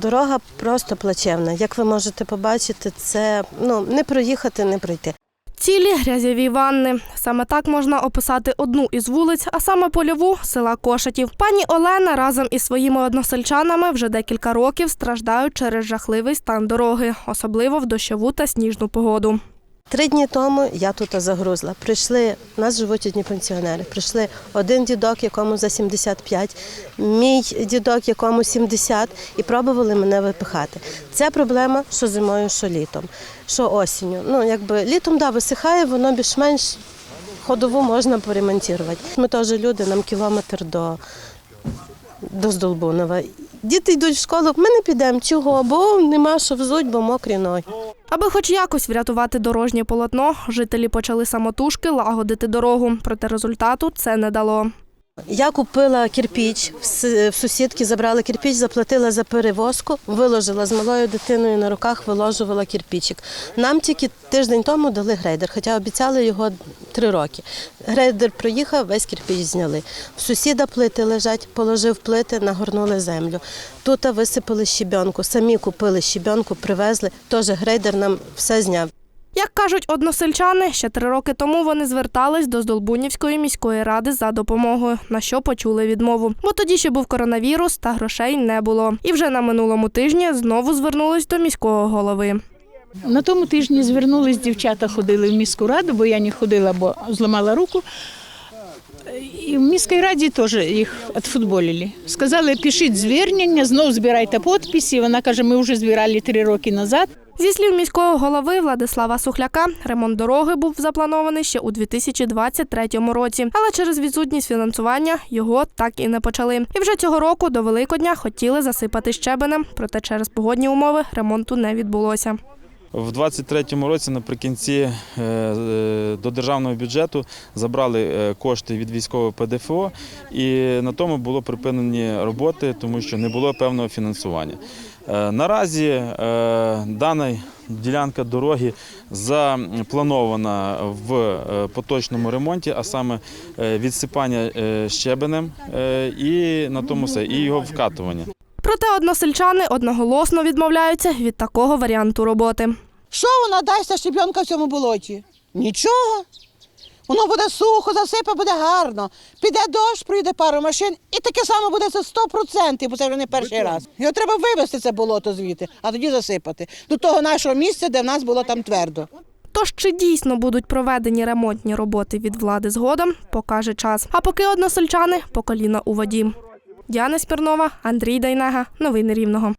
Дорога просто плачевна. Як ви можете побачити, це ну не проїхати, не пройти. Цілі грязєві ванни. Саме так можна описати одну із вулиць, а саме польову села Кошатів. Пані Олена разом із своїми односельчанами вже декілька років страждають через жахливий стан дороги, особливо в дощову та сніжну погоду. Три дні тому я тут загрузла. Прийшли, нас живуть одні пенсіонери. Прийшли один дідок, якому за 75, мій дідок, якому 70, і пробували мене випихати. Це проблема, що зимою, що літом, що осінню. Ну, якби літом да, висихає, воно більш-менш ходову можна поремонтувати. Ми теж люди, нам кілометр до, до Здолбунова. Діти йдуть в школу, ми не підемо. Чого? Бо нема що взуть, бо мокрі ноги. Аби хоч якось врятувати дорожнє полотно, жителі почали самотужки лагодити дорогу. Проте результату це не дало. Я купила кирпіч, в сусідки забрала кирпіч, заплатила за перевозку, виложила з малою дитиною на руках, виложувала кирпічик. Нам тільки тиждень тому дали грейдер, хоча обіцяли його три роки. Грейдер проїхав, весь кирпіч зняли. В сусіда плити лежать, положив плити, нагорнули землю. Тут висипали щебенку, самі купили щебенку, привезли. Теж грейдер нам все зняв. Як кажуть односельчани, ще три роки тому вони звертались до Здолбунівської міської ради за допомогою, на що почули відмову. Бо тоді ще був коронавірус та грошей не було. І вже на минулому тижні знову звернулись до міського голови. На тому тижні звернулись дівчата, ходили в міську раду, бо я не ходила, бо зламала руку. І в міській раді теж їх відфутболили. Сказали, пишіть звернення, знов збирайте підписи. Вона каже, ми вже збирали три роки назад. Зі слів міського голови Владислава Сухляка, ремонт дороги був запланований ще у 2023 році, але через відсутність фінансування його так і не почали. І вже цього року до Великодня хотіли засипати щебенем, проте через погодні умови ремонту не відбулося. В 23-му році наприкінці е, е, до державного бюджету забрали е, кошти від військового ПДФО, і на тому було припинені роботи, тому що не було певного фінансування. Наразі дана ділянка дороги запланована в поточному ремонті, а саме відсипання щебенем і на тому все, і його вкатування. Проте односельчани одноголосно відмовляються від такого варіанту роботи. Що вона дасть та щебенка в цьому болоті? Нічого. Воно буде сухо, засипе, буде гарно. Піде дощ, прийде пару машин, і таке саме буде це 100%, бо це вже не перший раз. Його треба вивезти це болото звідти, а тоді засипати. До того нашого місця, де в нас було там твердо. Тож чи дійсно будуть проведені ремонтні роботи від влади згодом, покаже час. А поки односельчани по коліна у воді. Діана Спірнова, Андрій Дайнега. Новини Рівного.